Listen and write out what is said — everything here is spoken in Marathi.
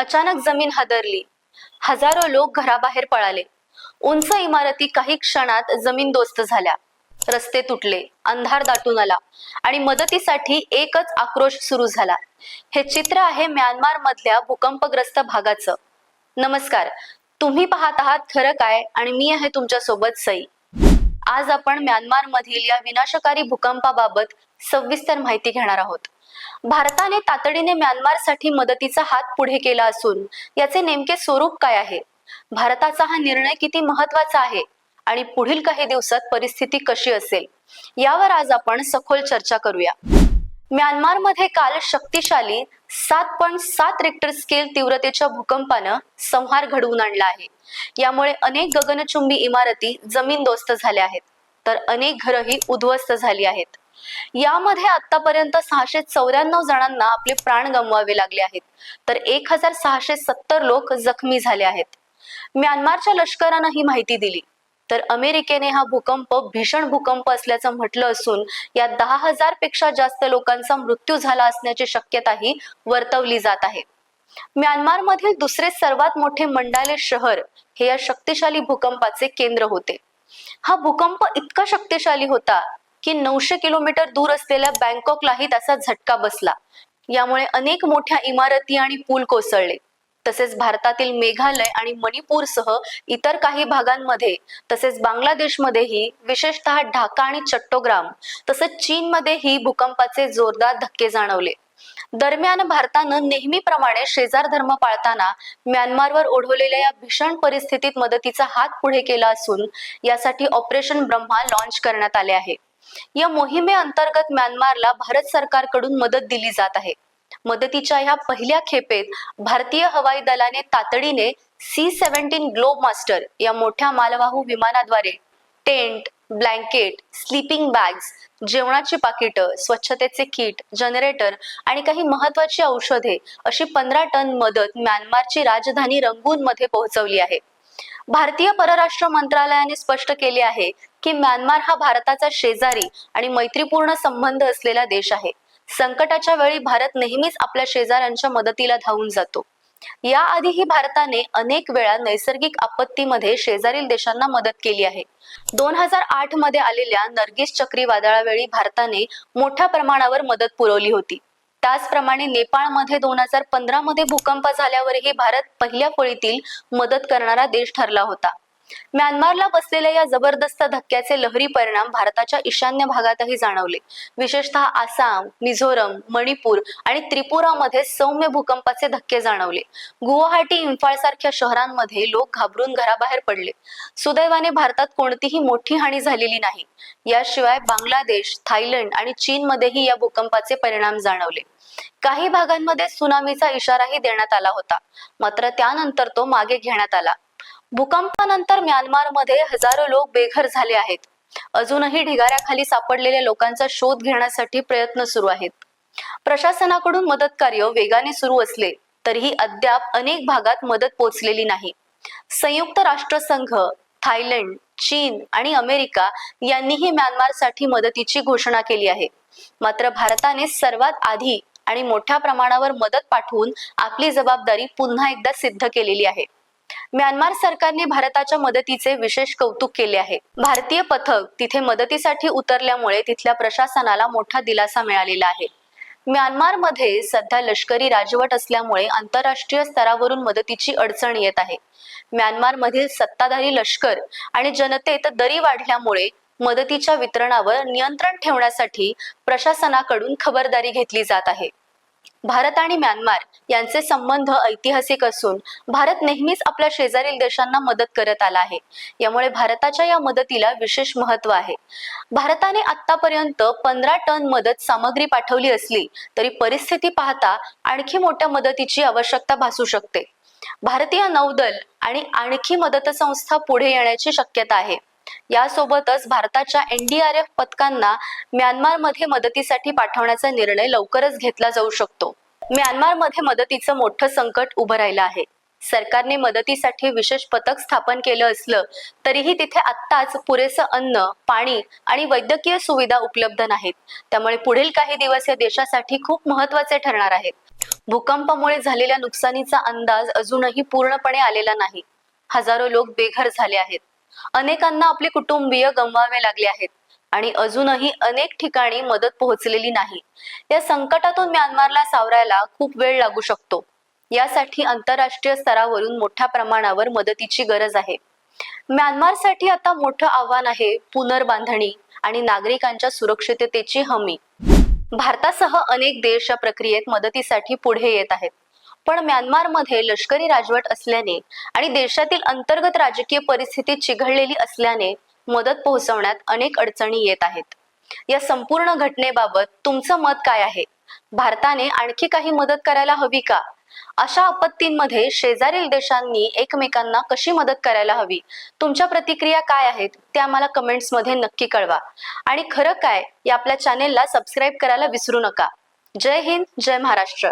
अचानक जमीन हादरली. हजारो लोक घराबाहेर पळाले. उंच इमारती काही क्षणात जमीनदोस्त झाल्या. रस्ते तुटले अंधार दाटून आला आणि मदतीसाठी एकच आक्रोश सुरू झाला. हे चित्र आहे म्यानमार मधल्या भूकंपग्रस्त भागाचं. नमस्कार. तुम्ही पाहत आहात खरं काय आणि मी आहे तुमच्यासोबत सई. आज आपण म्यानमार मधील या विनाशकारी भूकंपाबाबत सविस्तर माहिती घेणार आहोत. भारताने तातडीने म्यानमारसाठी मदतीचा हात पुढे केला असून याचे नेमके स्वरूप काय आहे? भारताचा हा निर्णय किती महत्त्वाचा आहे? आणि पुढील काही दिवसात परिस्थिती कशी असेल? यावर आज आपण सखोल चर्चा करूया. म्यानमारमध्ये काल शक्तिशाली सात पॉईंट सात रिक्टर स्केल तीव्रतेच्या भूकंपानं संहार घडवून आणला आहे. यामुळे अनेक गगनचुंबी इमारती जमीनदोस्त झाल्या आहेत. तर अनेक घरही उद्ध्वस्त झाली आहेत. यामध्ये आतापर्यंत सहाशे चौऱ्याण्णव जणांना आपले प्राण गमवावे लागले आहेत. तर एक हजार सहाशे सत्तर लोक जखमी झाले आहेत. म्यानमारच्या लष्करानं ही माहिती दिली. तर अमेरिकेने हा भूकंप भीषण भूकंप असल्याचं म्हटलं असून या दहा हजारपेक्षा जास्त लोकांचा मृत्यू झाला असण्याची शक्यताही वर्तवली जात आहे. म्यानमारमधील दुसरे सर्वात मोठे मंडाले शहर हे या शक्तिशाली भूकंपाचे केंद्र होते. हा भूकंप इतका शक्तिशाली होता की नऊशे किलोमीटर दूर असलेल्या बँकॉकलाही त्याचा झटका बसला. यामुळे अनेक मोठ्या इमारती आणि पूल कोसळले. तसेच भारतातील मेघालय आणि मणिपूरसह इतर काही भागांमध्ये तसेच बांगलादेशमध्येही विशेषतः ढाका आणि चट्टोग्राम तसंच चीनमध्येही भूकंपाचे जोरदार धक्के जाणवले. दरम्यान भारतानं नेहमीप्रमाणे शेजार धर्म पाळताना म्यानमारवर ओढवलेल्या या भीषण परिस्थितीत मदतीचा हात पुढे केला असून यासाठी ऑपरेशन ब्रह्मा लॉन्च करण्यात आले आहे. या मोहिमेअंतर्गत म्यानमारला भारत सरकारकडून मदत दिली जात आहे. मदतीच्या ह्या पहिल्या खेपेत भारतीय हवाई दलाने तातडीने सी सेव्हन्टीन ग्लोब मास्टर या मोठ्या मालवाहू विमानाद्वारे टेंट ब्लँकेट स्लीपिंग बॅग्स जेवणाची पाकिटं स्वच्छतेचे किट जनरेटर आणि काही महत्वाची औषधे अशी पंधरा टन मदत म्यानमारची राजधानी रंगून मध्ये पोहोचवली आहे. भारतीय परराष्ट्र मंत्रालयाने स्पष्ट केले आहे की म्यानमार हा भारताचा शेजारी आणि मैत्रीपूर्ण संबंध असलेला देश आहे. संकटाच्या वेळी भारत नेहमीच आपल्या शेजाऱ्यांच्या मदतीला धावून जातो. याआधीही भारताने अनेक वेळा नैसर्गिक आपत्तीमध्ये शेजारील देशांना मदत केली आहे. दोन हजार आठमध्ये आलेल्या नर्गिस चक्रीवादळावेळी भारताने मोठ्या प्रमाणावर मदत पुरवली होती. त्याचप्रमाणे नेपाळमध्ये दोन हजार पंधरामध्ये भूकंप झाल्यावरही भारत पहिल्या फळीतील मदत करणारा देश ठरला होता. म्यानमारला बसलेल्या या जबरदस्त धक्क्याचे लहरी परिणाम भारताच्या ईशान्य भागातही जाणवले. विशेषतः आसाम मिझोरम मणिपूर आणि त्रिपुरामध्ये सौम्य भूकंपाचे धक्के जाणवले. गुवाहाटी इम्फाळ सारख्या शहरांमध्ये लोक घाबरून घराबाहेर पडले. सुदैवाने भारतात कोणतीही मोठी हानी झालेली नाही. याशिवाय बांगलादेश थायलंड आणि चीनमध्येही या भूकंपाचे परिणाम जाणवले. काही भागांमध्ये सुनामीचा इशाराही देण्यात आला होता. मात्र त्यानंतर तो मागे घेण्यात आला. भूकंपानंतर म्यानमारमध्ये हजारो लोक बेघर झाले आहेत. अजूनही ढिगाऱ्याखाली सापडलेल्या लोकांचा शोध घेण्यासाठी प्रयत्न सुरू आहेत. प्रशासनाकडून मदत कार्य वेगाने सुरू असले तरीही अद्याप अनेक भागात मदत पोचलेली नाही. संयुक्त राष्ट्रसंघ थायलंड चीन आणि अमेरिका यांनीही म्यानमारसाठी मदतीची घोषणा केली आहे. मात्र भारताने सर्वात आधी आणि मोठ्या प्रमाणावर मदत पाठवून आपली जबाबदारी पुन्हा एकदा सिद्ध केलेली आहे. म्यानमार सरकारने भारताच्या मदतीचे विशेष कौतुक केले आहे. भारतीय पथक तिथे मदतीसाठी उतरल्यामुळे तिथल्या प्रशासनाला मोठा दिलासा मिळालेला आहे. म्यानमारमध्ये सध्या लष्करी राजवट असल्यामुळे आंतरराष्ट्रीय स्तरावरून मदतीची अडचण येत आहे. म्यानमारमधील सत्ताधारी लष्कर आणि जनतेत दरी वाढल्यामुळे मदतीच्या वितरणावर नियंत्रण ठेवण्यासाठी प्रशासनाकडून खबरदारी घेतली जात आहे. भारत आणि म्यानमार यांचे संबंध ऐतिहासिक असून भारत नेहमीच आपल्या शेजारील देशांना मदत करत आला आहे. यामुळे भारताच्या या मदतीला विशेष महत्त्व आहे. भारताने आतापर्यंत पंधरा टन मदत सामग्री पाठवली असली तरी परिस्थिती पाहता आणखी मोठ्या मदतीची आवश्यकता भासू शकते. भारतीय नौदल आणि आणखी मदत संस्था पुढे येण्याची शक्यता आहे. यासोबतच भारताच्या एनडीआरएफ पथकांना म्यानमारमध्ये मदतीसाठी पाठवण्याचा निर्णय लवकरच घेतला जाऊ शकतो. म्यानमारमध्ये मदतीचं मोठं संकट उभं राहिलं आहे. सरकारने मदतीसाठी विशेष पथक स्थापन केलं असलं तरीही तिथे आत्ताच पुरेसं अन्न पाणी आणि वैद्यकीय सुविधा उपलब्ध नाहीत. त्यामुळे पुढील काही दिवस या देशासाठी खूप महत्त्वाचे ठरणार आहेत. भूकंपामुळे झालेल्या नुकसानीचा अंदाज अजूनही पूर्णपणे आलेला नाही. हजारो लोक बेघर झाले आहेत. अनेकांना आपले कुटुंबीय गमवावे लागले आहेत आणि अजूनही अनेक ठिकाणी मदत पोहोचलेली नाही. या संकटातून म्यानमारला सावरायला खूप वेळ लागू शकतो. यासाठी आंतरराष्ट्रीय स्तरावरून मोठ्या प्रमाणावर मदतीची गरज आहे. म्यानमारसाठी आता मोठं आव्हान आहे पुनर्बांधणी आणि नागरिकांच्या सुरक्षिततेची हमी. भारतासह अनेक देश या प्रक्रियेत मदतीसाठी पुढे येत आहेत. पण म्यानमारमध्ये लष्करी राजवट असल्याने आणि देशातील अंतर्गत राजकीय परिस्थिती चिघळलेली असल्याने मदत पोहोचवण्यात अनेक अडचणी येत आहेत. या संपूर्ण घटनेबाबत तुमचं मत काय आहे? भारताने आणखी काही मदत करायला हवी का? अशा आपत्तींमध्ये शेजारील देशांनी एकमेकांना कशी मदत करायला हवी? तुमच्या प्रतिक्रिया काय आहेत? त्या आम्हाला कमेंट्समध्ये नक्की कळवा. आणि खरं काय? या आपल्या चॅनेलला सबस्क्राईब करायला विसरू नका. जय हिंद जय महाराष्ट्र.